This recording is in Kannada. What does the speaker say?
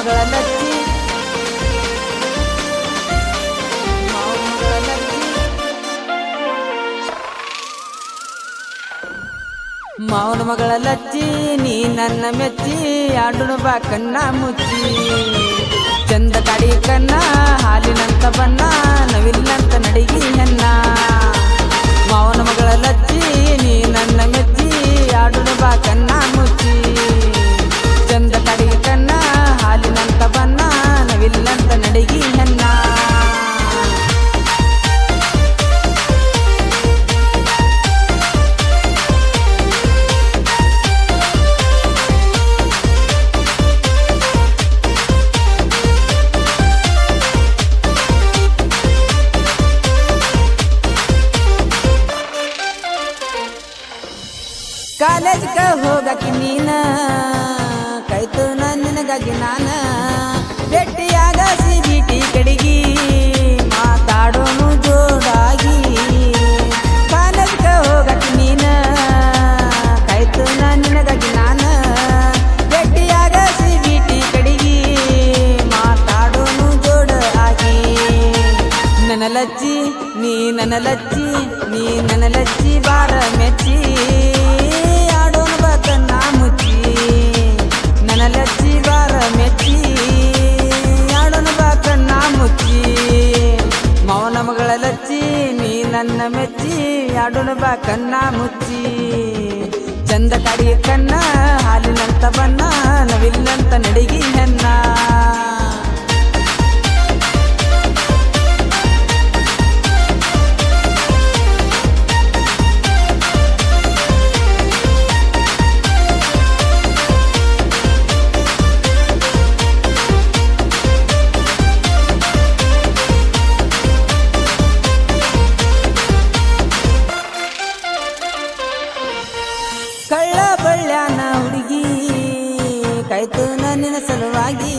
ಮಗಳ ಲಚ್ಚಿ ಮಾವನ ಮಗಳ ಲಚ್ಚಿ ನೀ ನನ್ನ ಮೆಚ್ಚಿ, ಆಡುಣ ಬಾ ಕಣ್ಣ ಮುಚ್ಚಿ. ಚಂದ ಕಡಿ ಕಣ್ಣ, ಹಾಲಿನಂತ ಬಣ್ಣ. ಕಾಲೇಜ್ಗ ಹೋಗಕ್ಕೆ ನೀನ? ಕೈತು ನಿನಗಾಗಿ ನಾನ? ಭೇಟಿಯಾಗ ಟಿ ಕಡಿಗಿ ಮಾತಾಡೋನು ಜೋಡಾಗಿ ಕಾಲೇಜ್ಗೆ ಹೋಗಕ್ಕೆ ನೀನ? ಕೈತು ನಿನಗಾಗಿ ನಾನ? ಭೇಟಿಯಾಗ ಟಿ ಕಡಿಗಿ ಮಾತಾಡೋನು ಜೋಡ ಆಗಿ ನನ್ನ ಲಚ್ಚಿ ನೀ ನನ್ನ ಲಚ್ಚಿ ನೀ ನನ್ನ ಲಚ್ಚಿ ಬಾರ ಮೆಚ್ಚಿ. ಮಗಳ ಲಚ್ಚಿ ನೀ ನನ್ನ ಮೆಚ್ಚಿ ಆಡೋನು ಬಾ ಕನ್ನ ಮುಚ್ಚಿ. ಚಂದ ಕಡಿ ಕನ್ನ ಹಾಲಿನಂತ ಕಳ್ಳ ಬಳ್ಳ್ಯಾನ ಹುಡುಗಿ ಕಾಯ್ತು ನನ್ನ ಸಲುವಾಗಿ.